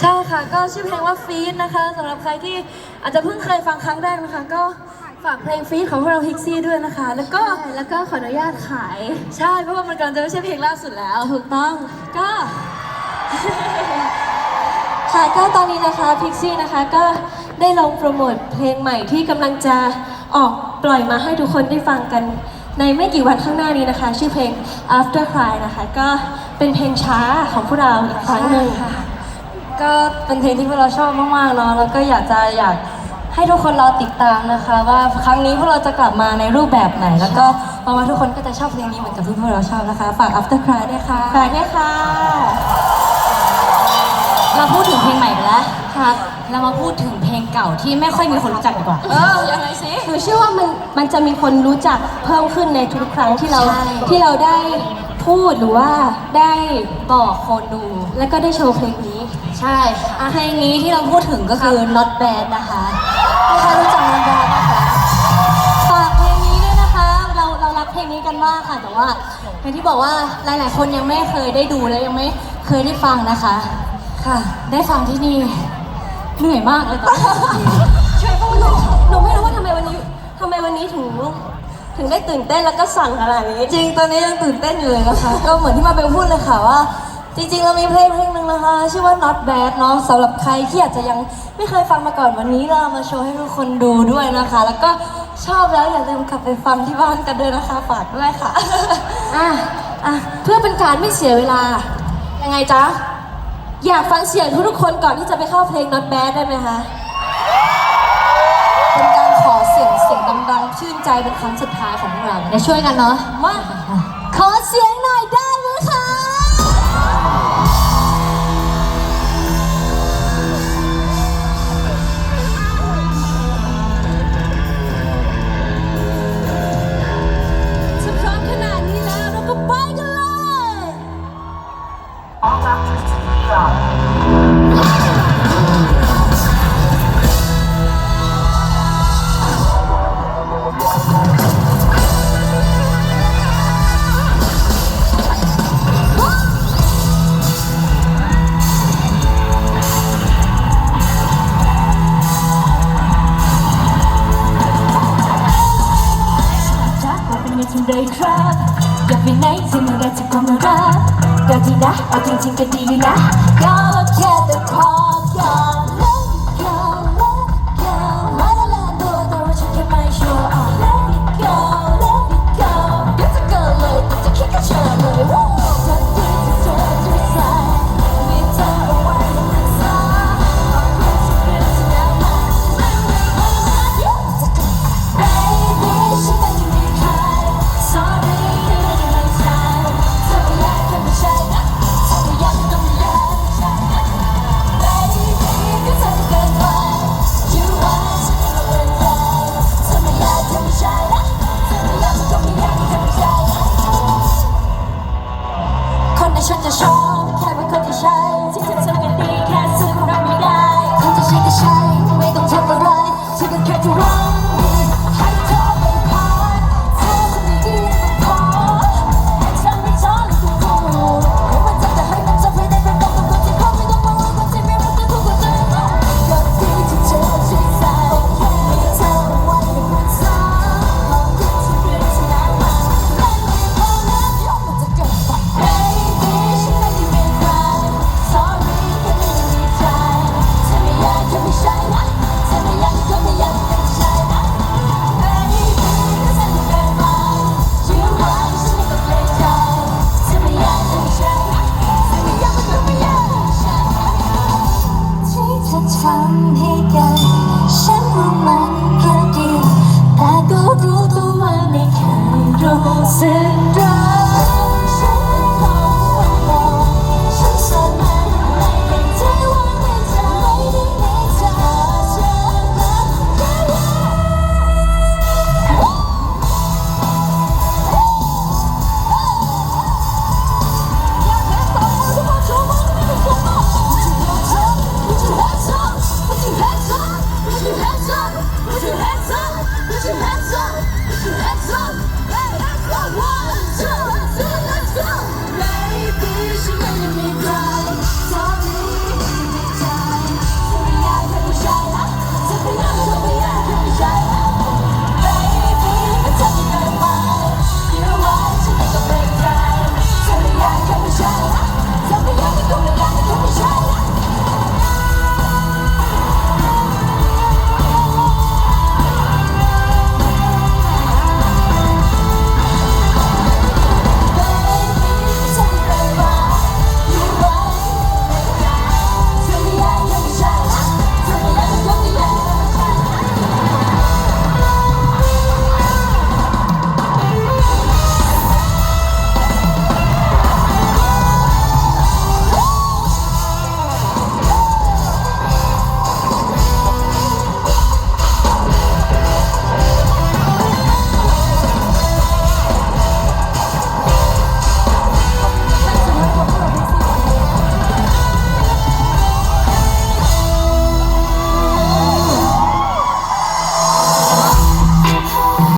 ใช่ค่ะ ก็ชื่อเพลงว่าฟีดนะคะสำหรับใครที่อาจจะเพิ่งเคยฟังครั้งแรกนะคะ ก็ฝากเพลงฟีดของพวกเราพิกซี่ด้วยนะคะ แล้วก็ใช่แล้วก็ขออนุญาตขาย ใช่เพราะว่ามันกำลังจะไม่ใช่เพลงล่าสุดแล้วถูกต้องก็ค่ะก็ตอนนี้นะคะพิกซี่นะคะก็ได้ลงโปรโมทเพลงใหม่ที่กำลังจะออกปล่อยมาให้ทุกคนได้ฟังกันในไม่กี่วันข้างหน้านี้นะคะ ชื่อเพลง After Cry นะคะ ก็เป็นเพลงช้าของพวกเราอีกครั้งหนึ่ง ก็เป็นเพลงที่พวกเราชอบมากๆเนาะแล้วก็อยากจะอยากให้ทุกคนรอติดตามนะคะ ว่าครั้งนี้พวกเราจะกลับมาในรูปแบบไหน แล้วก็หวังว่าทุกคนก็จะชอบเพลงนี้เหมือนกับที่พวกเราชอบนะคะฝาก After Cry ด้วยค่ะฝากด้วยค่ะ เราพูดถึงเพลงใหม่ไปแล้วครับเรามาพูดถึงเพลงเก่าที่ไม่ค่อยมีคนรู้จักดีกว่า เออยังไงสิหนูเชื่อว่ามันมันจะมีคนรู้จักเพิ่มขึ้นในทุกๆครั้งที่เราใช่ ที่เราได้ พูดหรือว่าได้บอกคนดู แล้วก็ได้โชว์เพลงนี้ ใช่อะเพลงนี้ที่เราพูดถึงก็คือ not bad นะคะใครรู้จักน้องแบนนะคะฝากเพลงนี้ด้วยนะคะ เราเรารักเพลงนี้กันมากค่ะ แต่ว่าอย่างที่บอกว่าหลาย ๆ คนยังไม่เคยได้ดูและยังไม่เคยได้ฟังนะคะ ค่ะ ได้ฟังที่นี่เหนื่อยมากเลยตอนนี้ ช่วยพูดหนูหนูไม่รู้ว่าทำไมวันนี้ทำไมวันนี้ถึงถึง ได้ตื่นเต้นแล้วก็สั่นขนาดนี้ จริงตอนนี้ยังตื่นเต้นอยู่เลยนะคะ ก็เหมือนที่มาเบลพูดเลยค่ะว่า จริงๆ เรามีเพลงเพลงหนึ่งนะคะ ชื่อว่า not bad เนาะสำหรับใครที่อาจจะยังไม่เคยฟังมาก่อนวันนี้เรามาโชว์ให้ทุกคนดูด้วยนะคะ แล้วก็ชอบแล้วอย่าลืมกลับไปฟังที่บ้านกันด้วยนะคะฝากด้วยค่ะ อะอะเพื่อเป็นการไม่เสียเวลา ยังไงจ๊ะ อยากฟังเสียงทุกๆคนก่อนที่จะไปเข้าเพลง not bad ได้ไหมคะ ดังชื่นใจเป็นครั้งสุดท้ายของพวกเราช่วยกันเนาะมาขอเสียงหน่อย ไหนที่มันได้จะก็มารับก็ดีนะเคนที่ฉั all said and.